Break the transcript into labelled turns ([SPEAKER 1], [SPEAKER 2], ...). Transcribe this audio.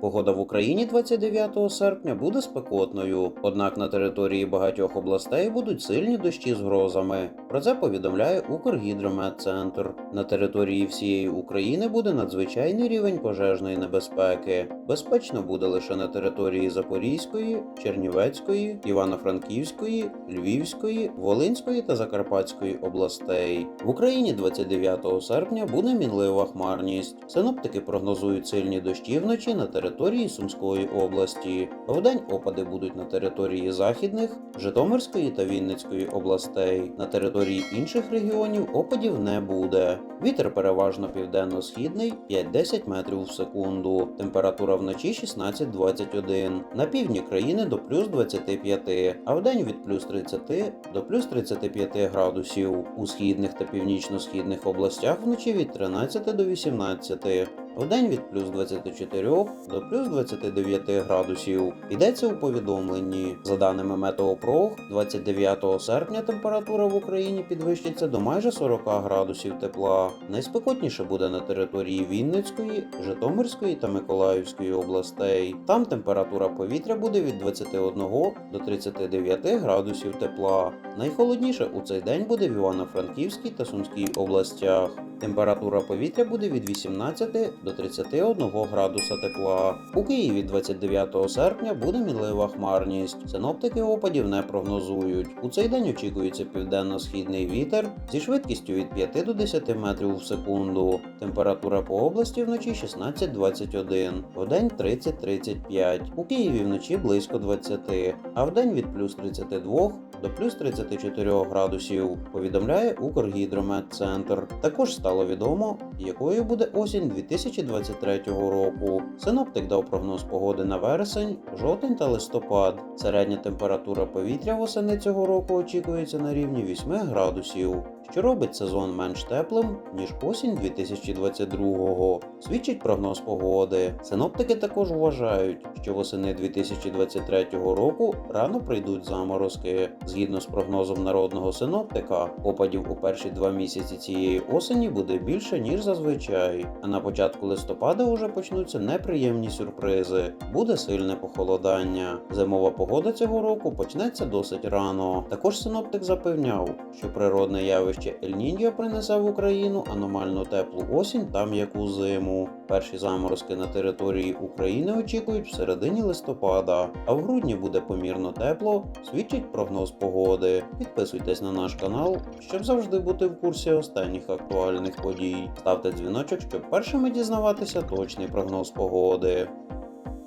[SPEAKER 1] Погода в Україні 29 серпня буде спекотною, однак на території багатьох областей будуть сильні дощі з грозами. Про це повідомляє Укргідрометцентр. На території всієї України буде надзвичайний рівень пожежної небезпеки. Безпечно буде лише на території Запорізької, Чернівецької, Івано-Франківської, Львівської, Волинської та Закарпатської областей. В Україні 29 серпня буде мінлива хмарність. Синоптики прогнозують сильні дощі вночі на території Сумської області. Вдень опади будуть на території західних, Житомирської та Вінницької областей. На території інших регіонів опадів не буде. Вітер переважно південно-східний 5-10 метрів в секунду. Температура вночі 16-21. На півдні країни до плюс 25, а вдень від плюс 30 до плюс 35 градусів. У східних та північно-східних областях вночі від 13 до 18. Вдень від плюс 24 до плюс 29 градусів. Йдеться у повідомленні. За даними Метеопрог, 29 серпня температура в Україні підвищиться до майже 40 градусів тепла. Найспекотніше буде на території Вінницької, Житомирської та Миколаївської областей. Там температура повітря буде від 21 до 39 градусів тепла. Найхолодніше у цей день буде в Івано-Франківській та Сумській областях. Температура повітря буде від 18 до 31 градуса тепла. У Києві 29 серпня буде мінлива хмарність. Синоптики опадів не прогнозують. У цей день очікується південно-східний вітер зі швидкістю від 5 до 10 метрів в секунду. Температура по області вночі 16-21, вдень 30-35. У Києві вночі близько 20, а вдень від плюс 32 до плюс 34 градусів, повідомляє Укргідрометцентр. Також стало відомо, якою буде осінь 2023 року. Синоптик дав прогноз погоди на вересень, жовтень та листопад. Середня температура повітря восени цього року очікується на рівні 8 градусів, що робить сезон менш теплим, ніж осінь 2022-го. Свідчить прогноз погоди. Синоптики також вважають, що восени 2023 року рано прийдуть заморозки. Згідно з прогнозом народного синоптика, опадів у перші два місяці цієї осені буде більше ніж зазвичай. А на початку листопада вже почнуться неприємні сюрпризи. Буде сильне похолодання. Зимова погода цього року почнеться досить рано. Також синоптик запевняв, що природне явище Ель-Ніньо принесе в Україну аномально теплу осінь та м'яку зиму. Перші заморозки на території України очікують в середині листопада, а в грудні буде помірно тепло, свідчить прогноз погоди. Підписуйтесь на наш канал, щоб завжди бути в курсі останніх актуальних подій. Ставте дзвіночок, щоб першими дізнаватися точний прогноз погоди.